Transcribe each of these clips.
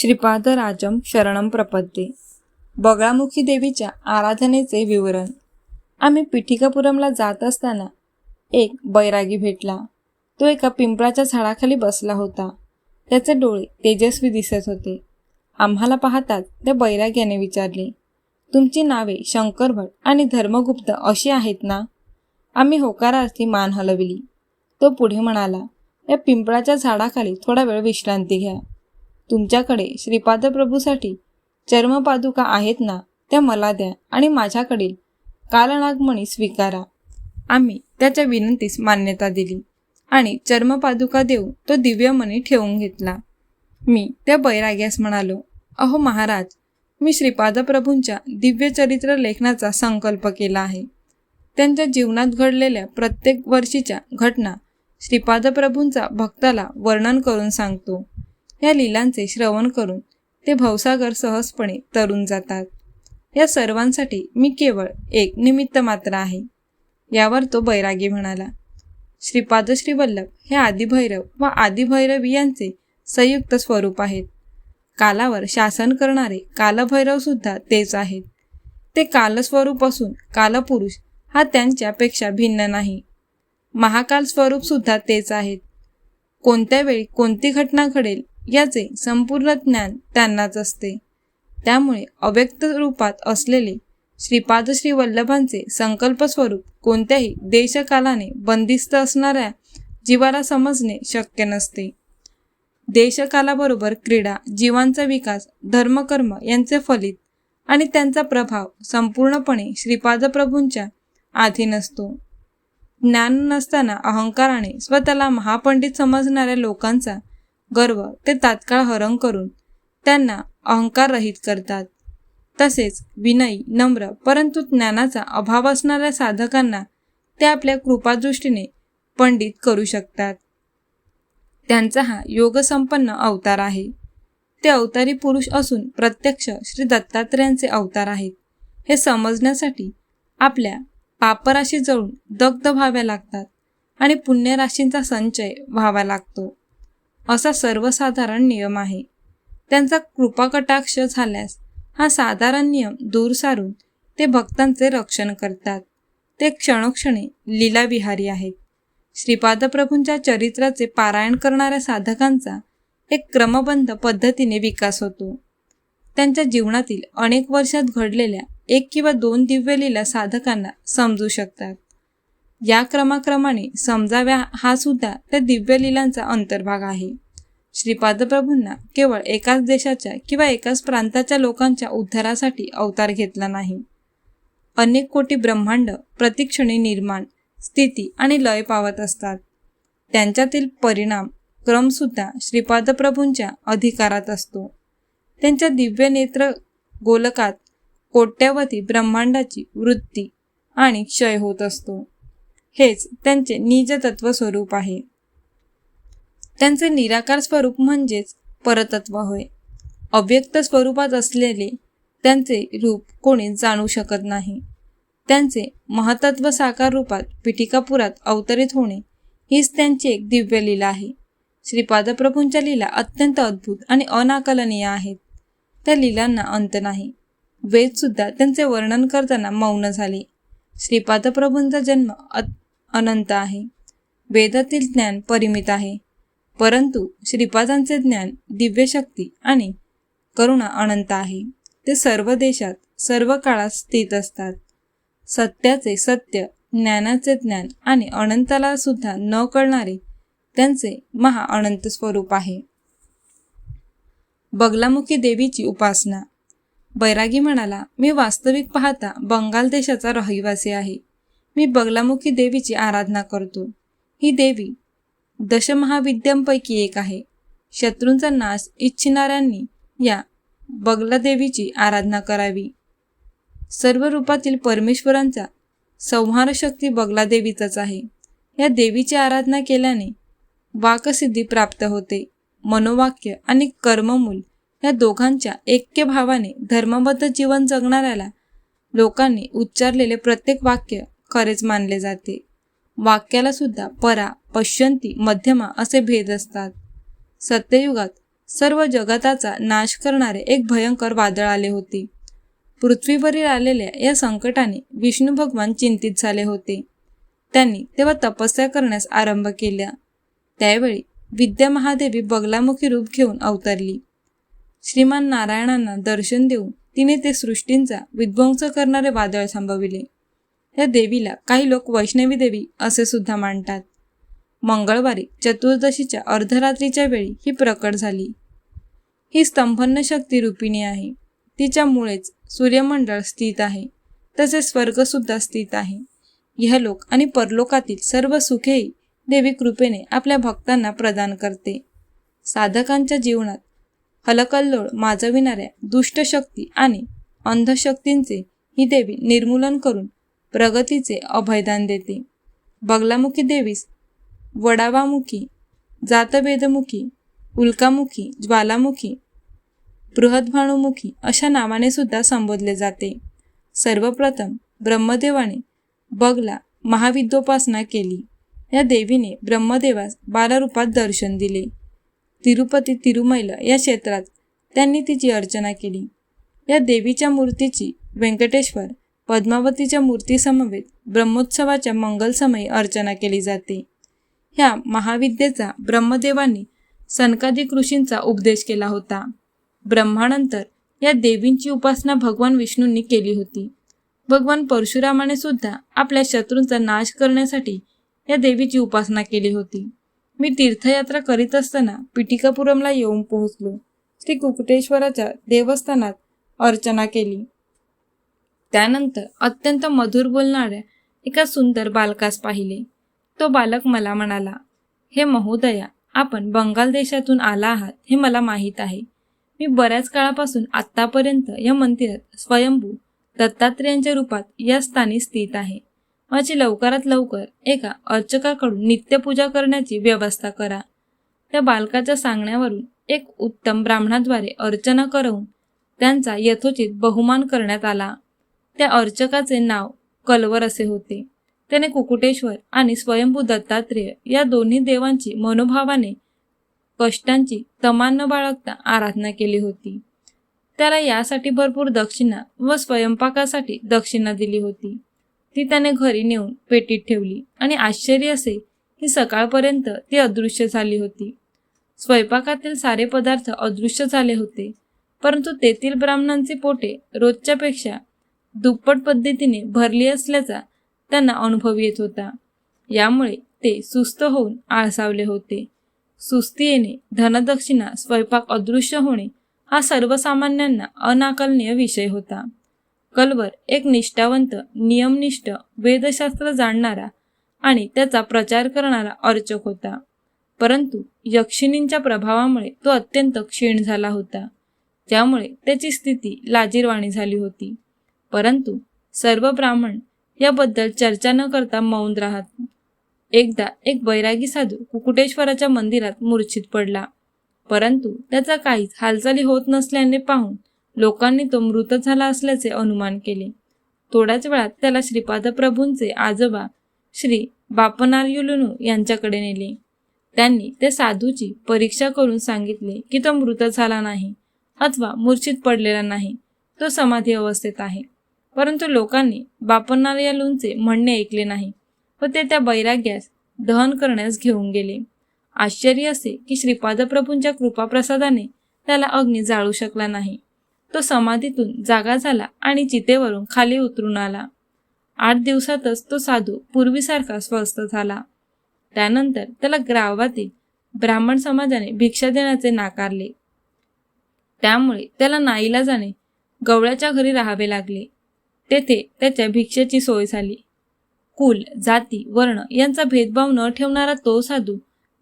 श्रीपादराजम शरणम प्रपद्ये. बगळामुखी देवीच्या आराधनेचे विवरण. आम्ही पिठिकापुरमला जात असताना एक बैरागी भेटला. तो एका पिंपळाच्या झाडाखाली बसला होता. त्याचे डोळे तेजस्वी दिसत होते. आम्हाला पाहताच त्या बैराग्याने विचारले तुमची नावे शंकर भट आणि धर्मगुप्त अशी आहेत ना? आम्ही होकारार्थी मान हलविली. तो पुढे म्हणाला या पिंपळाच्या झाडाखाली थोडा वेळ विश्रांती घ्या. तुमच्याकडे श्रीपाद प्रभूसाठी चर्मपादुका आहेत ना त्या मला द्या आणि माझ्याकडील कालनागमणी स्वीकारा. आम्ही त्याच्या विनंतीस मान्यता दिली आणि चर्मपादुका देऊन तो दिव्यमणी ठेवून घेतला. मी त्या बैराग्यास म्हणालो अहो महाराज मी श्रीपाद प्रभूंच्या दिव्य चरित्र लेखनाचा संकल्प केला आहे. त्यांच्या जीवनात घडलेल्या प्रत्येक वर्षीच्या घटना श्रीपाद प्रभूंचा भक्ताला वर्णन करून सांगतो. या लीलांचे श्रवण करून ते भवसागर सहजपणे तरून जातात. या सर्वांसाठी मी केवळ एक निमित्त मात्र आहे. यावर तो बैरागी म्हणाला श्रीपाद श्रीवल्लभ हे आदिभैरव व आदिभैरवी यांचे संयुक्त स्वरूप आहेत. कालावर शासन करणारे कालभैरव सुद्धा तेच आहेत. ते कालस्वरूप असून कालपुरुष हा त्यांच्यापेक्षा भिन्न नाही. महाकाल स्वरूप सुद्धा तेच आहेत. कोणत्या वेळी कोणती घटना घडेल याचे संपूर्ण ज्ञान त्यांनाच असते. त्यामुळे अव्यक्त रूपात असलेले श्रीपाद श्री वल्लभांचे संकल्प स्वरूप कोणत्याही देशकालाने बंदिस्त असणाऱ्या जीवाला समजणे शक्य नसते. देशकालाबरोबर क्रीडा जीवांचा विकास धर्मकर्म यांचे फलित आणि त्यांचा प्रभाव संपूर्णपणे श्रीपाद प्रभूंच्या अधीन असतो. ज्ञान नसताना अहंकाराने स्वतःला महापंडित समजणाऱ्या लोकांचा गर्व ते तात्काळ हरण करून त्यांना अहंकाररहित करतात. तसेच विनयी नम्र परंतु ज्ञानाचा अभाव असणाऱ्या साधकांना ते आपल्या कृपादृष्टीने पंडित करू शकतात. त्यांचा हा योगसंपन्न अवतार आहे. ते अवतारी पुरुष असून प्रत्यक्ष श्री दत्तात्रयांचे अवतार आहेत. हे समजण्यासाठी आपल्या पापराशी जळून दग्ध व्हाव्या लागतात आणि पुण्यराशींचा संचय व्हावा लागतो. असा सर्वसाधारण नियम आहे. त्यांचा कृपाकटाक्ष झाल्यास हा साधारण नियम दूर सारून ते भक्तांचे रक्षण करतात. ते क्षणोक्षणी लीलाविहारी आहेत. श्रीपादप्रभूंच्या चरित्राचे पारायण करणाऱ्या साधकांचा एक क्रमबद्ध पद्धतीने विकास होतो. त्यांच्या जीवनातील अनेक वर्षात घडलेल्या एक किंवा दोन दिव्यलीला साधकांना समजू शकतात. या क्रमाक्रमाने समजाव्या हा सुद्धा त्या दिव्यलीलांचा अंतर्भाग आहे. श्रीपादप्रभूंना केवळ एकाच देशाच्या किंवा एकाच प्रांताच्या लोकांच्या उद्धारासाठी अवतार घेतला नाही. अनेक कोटी ब्रह्मांड प्रतिक्षणी निर्माण स्थिती आणि लय पावत असतात. त्यांच्यातील परिणाम क्रमसुद्धा श्रीपाद प्रभूंच्या अधिकारात असतो. त्यांच्या दिव्य नेत्र गोलकात कोट्यावधी ब्रह्मांडाची वृत्ती आणि क्षय होत असतो. हेच त्यांचे निजतत्व स्वरूप आहे. त्यांचे निराकार स्वरूप म्हणजेच परतत्व होय. अव्यक्त स्वरूपात असलेले त्यांचे रूप कोणी जाणू शकत नाही. त्यांचे महतत्व साकार रूपात पिटिकापुरात अवतरित होणे हीच त्यांची एक दिव्य लीला आहे. श्रीपादप्रभूंच्या लीला अत्यंत अद्भुत आणि अनाकलनीय आहेत. त्या लीलांना अंत नाही. वेदसुद्धा त्यांचे वर्णन करताना मौन झाले. श्रीपादप्रभूंचा जन्म अनंत आहे. वेदातील ज्ञान परिमित आहे. परंतु श्रीपादांचे ज्ञान दिव्यशक्ती आणि करुणा अनंत आहे. ते सर्व देशात सर्व काळात स्थित असतात. सत्याचे सत्य ज्ञानाचे ज्ञान आणि अनंताला सुद्धा न कळणारे त्यांचे महाअनंत स्वरूप आहे. बगलामुखी देवीची उपासना बैरागी म्हणाला मी वास्तविक पाहता बंगाल देशाचा रहिवासी आहे. मी बगलामुखी देवीची आराधना करतो. ही देवी दशमहाविद्यांपैकी एक आहे. शत्रूंचा नाश इच्छिणाऱ्यांनी या बगलादेवीची आराधना करावी. सर्व रूपातील परमेश्वरांचा संहार शक्ती बगलादेवीचाच आहे. या देवीची आराधना केल्याने वाकसिद्धी प्राप्त होते. मनोवाक्य आणि कर्ममूल या दोघांच्या ऐक्य भावाने धर्मबद्ध जीवन जगणाऱ्याला लोकांनी उच्चारलेले प्रत्येक वाक्य खरेच मानले जाते. वाक्याला सुद्धा परा पश्यंती मध्यमा असे भेद असतात. सत्ययुगात सर्व जगताचा नाश करणारे एक भयंकर वादळ आले होते. पृथ्वीवरील आलेल्या या संकटाने विष्णू भगवान चिंतित झाले होते. त्यांनी तेव्हा तपस्या करण्यास आरंभ केला त्यावेळी विद्या महादेवी बगलामुखी रूप घेऊन अवतरली. श्रीमान नारायणांना दर्शन देऊन तिने ते सृष्टींचा विध्वंस करणारे वादळ थांबविले. या देवीला काही लोक वैष्णवी देवी असे सुद्धा मानतात. मंगळवारी चतुर्दशीच्या अर्धरात्रीच्या वेळी ही प्रकट झाली. ही स्तंभन्न शक्ती रूपिणी आहे. तिच्यामुळेच सूर्यमंडळ स्थित आहे. तसेच स्वर्गसुद्धा स्थित आहे. इहलोक आणि परलोकातील सर्व सुखेही देवी कृपेने आपल्या भक्तांना प्रदान करते. साधकांच्या जीवनात हलकल्लोळ माजविणाऱ्या दुष्टशक्ती आणि अंधशक्तींचे ही देवी निर्मूलन करून प्रगतीचे अभयदान देते. बगलामुखी देवीस वडावामुखी जातभेदमुखी उल्कामुखी ज्वालामुखी बृहद्भाणुमुखी अशा नावाने सुद्धा संबोधले जाते. सर्वप्रथम ब्रह्मदेवाने बगला महाविद्योपासना केली. या देवीने ब्रह्मदेवास बालरूपात दर्शन दिले. तिरुपती तिरुमैल या क्षेत्रात त्यांनी तिची अर्चना केली. या देवीच्या मूर्तीची व्यंकटेश्वर पद्मावतीच्या मूर्तीसमवेत ब्रह्मोत्सवाच्या मंगलसमयी अर्चना केली जाते. ह्या महाविद्येचा ब्रह्मदेवांनी सनकादिक ऋषींचा उपदेश केला होता. ब्रह्मानंतर या देवींची उपासना भगवान विष्णूंनी केली होती. भगवान परशुरामाने सुद्धा आपल्या शत्रूंचा नाश करण्यासाठी या देवीची उपासना केली होती. मी तीर्थयात्रा करीत असताना पिटिकापुरमला येऊन पोहोचलो. श्री कुकुटेश्वराच्या देवस्थानात अर्चना केली. त्यानंतर अत्यंत मधुर बोलणाऱ्या एका सुंदर बालकास पाहिले. तो बालक मला म्हणाला हे महोदया आपण बंगाल देशातून आला आहात हे मला माहीत आहे. मी बऱ्याच काळापासून आत्तापर्यंत या मंदिरात स्वयंभू दत्तात्रेयांच्या रूपात या स्थानी स्थित आहे. माझी लवकरात लवकर एका अर्चकाकडून नित्यपूजा करण्याची व्यवस्था करा. त्या बालकाच्या सांगण्यावरून एक उत्तम ब्राह्मणाद्वारे अर्चना करवून त्यांचा यथोचित बहुमान करण्यात आला. त्या अर्चकाचे नाव कलवर असे होते. त्याने कुकुटेश्वर आणि स्वयंभू दत्तात्रेय या दोन्ही देवांची मनोभावाने कष्टांची तमान न बाळगता आराधना केली होती. त्याला यासाठी भरपूर दक्षिणा व स्वयंपाकासाठी दक्षिणा दिली होती. ती त्याने घरी नेऊन पेटीत ठेवली. आणि आश्चर्य असे की सकाळपर्यंत ती अदृश्य झाली होती. स्वयंपाकातील सारे पदार्थ अदृश्य झाले होते. परंतु तेथील ब्राह्मणांचे पोटे रोजच्यापेक्षा दुप्पट पद्धतीने भरली असल्याचा त्यांना अनुभव येत होता. यामुळे ते सुस्त होऊन आळसावले होते. सुस्ती येणे धनदक्षिणा स्वयंपाक अदृश्य होणे हा सर्वसामान्यांना अनाकलनीय विषय होता. कलवर एक निष्ठावंत नियमनिष्ठ वेदशास्त्र जाणणारा आणि त्याचा प्रचार करणारा अर्चक होता. परंतु यक्षिणींच्या प्रभावामुळे तो अत्यंत क्षीण झाला होता. त्यामुळे त्याची स्थिती लाजीरवाणी झाली होती. परंतु सर्व ब्राह्मण याबद्दल चर्चा न करता मौन राहत एकदा एक बैरागी साधू कुकुटेश्वराच्या मंदिरात मूर्छित पडला. परंतु त्याचा काहीच हालचाली होत नसल्याने पाहून लोकांनी तो मृत झाला असल्याचे अनुमान केले. थोड्याच वेळात त्याला श्रीपाद प्रभूंचे आजोबा श्री बापनार्युलुनू यांच्याकडे नेले. त्यांनी ते साधूची परीक्षा करून सांगितले की तो मृत झाला नाही अथवा मूर्छित पडलेला नाही तो समाधी अवस्थेत आहे. परंतु लोकांनी बापनार्यालूंचे म्हणणे ऐकले नाही व ते त्या बैराग्यास दहन करण्यास घेऊन गेले. आश्चर्य असे की श्रीपाद प्रभूंच्या कृपाप्रसादाने त्याला अग्नी जाळू शकला नाही. तो समाधीतून जागा झाला आणि चितेवरून खाली उतरून आला. आठ दिवसातच तो साधू पूर्वीसारखा स्वस्थ झाला. त्यानंतर त्याला ग्रावातील ब्राह्मण समाजाने भिक्षा देण्याचे नाकारले. त्यामुळे त्याला नाईला जाणे गवळ्याच्या घरी राहावे लागले. तेथे त्याच्या भिक्षेची सोय झाली. कुल जाती वर्ण यांचा भेदभाव न ठेवणारा तो साधू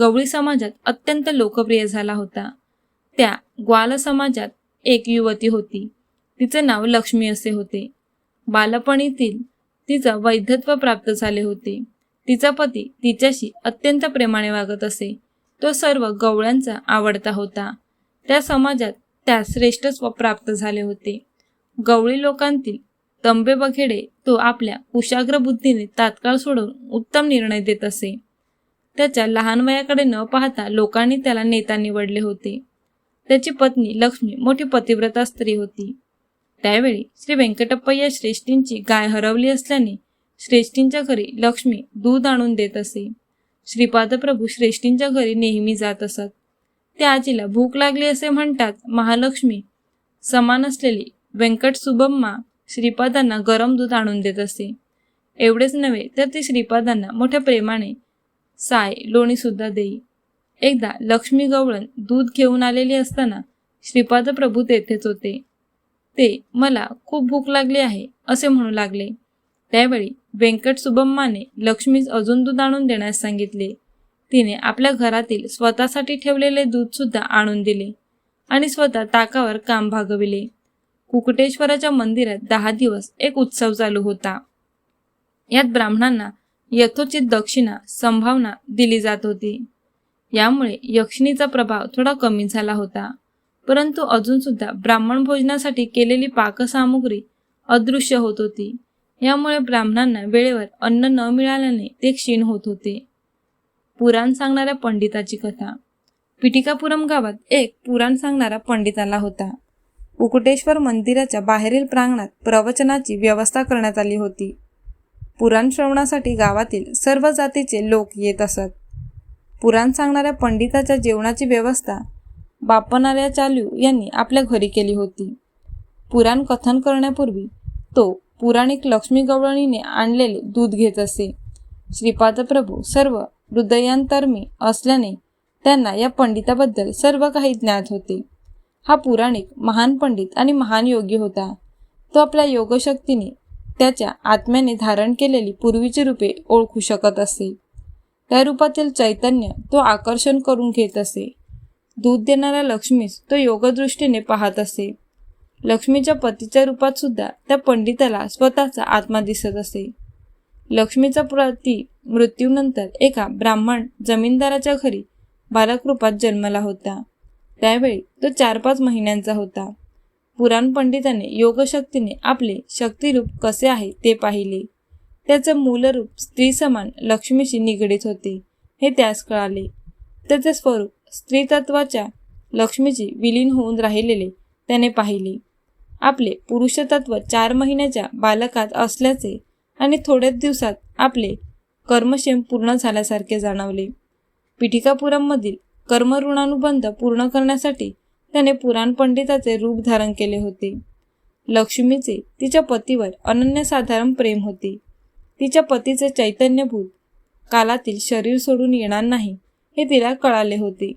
गवळी समाजात अत्यंत लोकप्रिय झाला होता. त्या ग्वाल समाजात एक युवती होती. तिचे नाव लक्ष्मी असे होते. बालपणीतील तिचं वैधत्व प्राप्त झाले होते. तिचा पती तिच्याशी अत्यंत प्रेमाने वागत असे. तो सर्व गवळ्यांचा आवडता होता. त्या समाजात त्या श्रेष्ठत्व प्राप्त झाले होते. गवळी लोकांतील तंबे बखेडे तो आपल्या कुशाग्र बुद्धीने तात्काळ सोडून उत्तम निर्णय देत असे. त्याच्या लहान वयाकडे न पाहता लोकांनी त्याला नेता निवडले होते. त्याची पत्नी लक्ष्मी मोठी पतिव्रता स्त्री होती. त्यावेळी श्री व्यंकटप्पय्या श्रेष्ठींची गाय हरवली असल्याने श्रेष्ठींच्या घरी लक्ष्मी दूध आणून देत असे. श्रीपादप्रभू श्रेष्ठींच्या घरी नेहमी जात असत. त्या आजीला भूक लागली असे म्हणतात महालक्ष्मी. समान असलेली व्यंकट सुबम्मा श्रीपादांना गरम दूध आणून देत असे. एवढेच नव्हे तर ती श्रीपादांना मोठ्या प्रेमाने साय लोणी सुद्धा देई. एकदा लक्ष्मी गवळण दूध घेऊन आलेली असताना श्रीपाद प्रभू तेथेच होते. ते मला खूप भूक लागली आहे असे म्हणू लागले. त्यावेळी व्यंकट सुबम्माने लक्ष्मीस अजून दूध आणून देण्यास सांगितले. तिने आपल्या घरातील स्वतःसाठी ठेवलेले दूधसुद्धा आणून दिले आणि स्वतः ताकावर काम भागविले. कुकटेश्वराच्या मंदिरात दहा दिवस एक उत्सव चालू होता. यात ब्राह्मणांना यथोचित दक्षिणा संभावना दिली जात होती. यामुळे यक्षिणीचा प्रभाव थोडा कमी झाला होता. परंतु अजून सुद्धा ब्राह्मण भोजनासाठी केलेली पाकसामुग्री अदृश्य होत होती. यामुळे ब्राह्मणांना वेळेवर अन्न न मिळाल्याने ते क्षीण होत होते. पुराण सांगणाऱ्या पंडिताची कथा. पिटिकापुरम गावात एक पुराण सांगणारा पंडित आला होता. उकुटेश्वर मंदिराच्या बाहेरील प्रांगणात प्रवचनाची व्यवस्था करण्यात आली होती. पुराण श्रवणासाठी गावातील सर्व जातीचे लोक येत असत. पुराण सांगणाऱ्या पंडिताच्या जेवणाची व्यवस्था बापनाऱ्या चालू यांनी आपल्या घरी केली होती. पुराण कथन करण्यापूर्वी तो पुराणिक लक्ष्मी गवळणीने आणलेले दूध घेत असे. श्रीपाद प्रभू सर्व हृदयांतर्मी असल्याने त्यांना या पंडिताबद्दल सर्व काही ज्ञात होते. हा पुराणिक महान पंडित आणि महान योगी होता. तो आपल्या योगशक्तीने त्याच्या आत्म्याने धारण केलेली पूर्वीची रूपे ओळखू शकत असे. त्या रूपातील चैतन्य तो आकर्षण करून घेत असे. दूध देणाऱ्या लक्ष्मीस तो योगदृष्टीने पाहत असे. लक्ष्मीच्या पतीच्या रूपात सुद्धा त्या पंडिताला स्वतःचा आत्मा दिसत असे. लक्ष्मीचा प्रती मृत्यूनंतर एका ब्राह्मण जमीनदाराच्या घरी बालक रूपात जन्मला होता. त्यावेळी तो चार पाच महिन्यांचा होता. पुराण पंडिताने योगशक्तीने आपले शक्तिरूप कसे आहे ते पाहिले. त्याचं मूलरूप स्त्री समान लक्ष्मीशी निगडीत होते हे त्यास कळाले. त्याचे स्वरूप स्त्रीतत्वाच्या लक्ष्मीची विलीन होऊन राहिलेले त्याने पाहिले. आपले पुरुषतत्व चार महिन्याच्या बालकात असल्याचे आणि थोड्याच दिवसात आपले कर्मशेम पूर्ण झाल्यासारखे जाणवले. पिठिकापुरममधील कर्मऋणानुबंध पूर्ण करण्यासाठी त्याने पुराण पंडिताचे रूप धारण केले होते. लक्ष्मीचे तिच्या पतीवर अनन्यसाधारण प्रेम होते. तिच्या पतीचे चैतन्यभूत. कालातील शरीर सोडून येणार नाही हे तिला कळाले होते.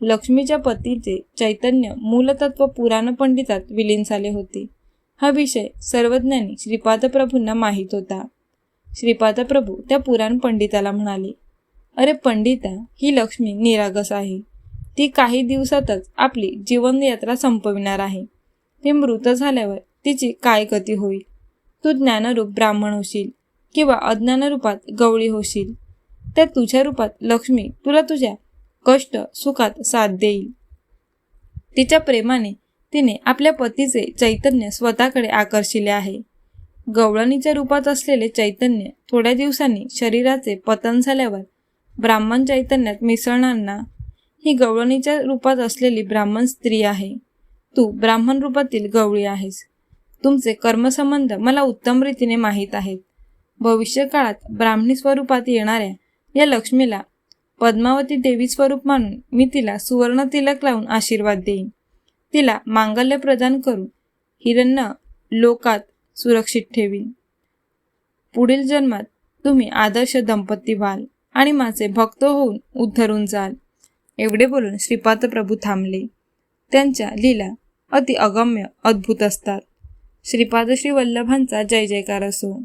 लक्ष्मीच्या पतीचे चैतन्य मूलतत्व पुराण पंडितात विलीन झाले होते. हा विषय सर्वज्ञानी श्रीपादप्रभूंना माहीत होता. श्रीपादप्रभू त्या पुराण पंडिताला म्हणाले अरे पंडिता ही लक्ष्मी निरागस आहे. ती काही दिवसातच आपली जीवनयात्रा संपविणार आहे. ती मृत झाल्यावर तिची काय गती होईल? तू ज्ञानरूप ब्राह्मण होशील. किंवा अज्ञान रूपात गवळी होशील. त्या तुझ्या रूपात लक्ष्मी तुला तुझ्या कष्ट सुखात साथ देईल. तिच्या प्रेमाने तिने आपल्या पतीचे चैतन्य स्वतःकडे आकर्षिले आहे. गवळणीच्या रूपात असलेले चैतन्य थोड्या दिवसांनी शरीराचे पतन झाल्यावर ब्राह्मण चैतन्यात मिसळणारना ही गवळणीच्या रूपात असलेली ब्राह्मण स्त्री आहे. तू ब्राह्मण रूपातील गवळी आहेस. तुमचे कर्मसंबंध मला उत्तम रीतीने माहीत आहेत. भविष्यकाळात ब्राह्मणी स्वरूपात येणाऱ्या या लक्ष्मीला पद्मावती देवी स्वरूप मानून मी तिला सुवर्ण तिलक लावून आशीर्वाद देईन. तिला मांगल्य प्रदान करून हिरण्य लोकात सुरक्षित ठेवीन. पुढील जन्मात तुम्ही आदर्श दंपती व्हाल आणि माझे भक्त होऊन उद्धरून जाल. एवढे बोलून श्रीपाद प्रभू थांबले. त्यांच्या लीला अति अगम्य अद्भुत असतात. श्रीपाद श्री वल्लभांचा जय जयकार असो.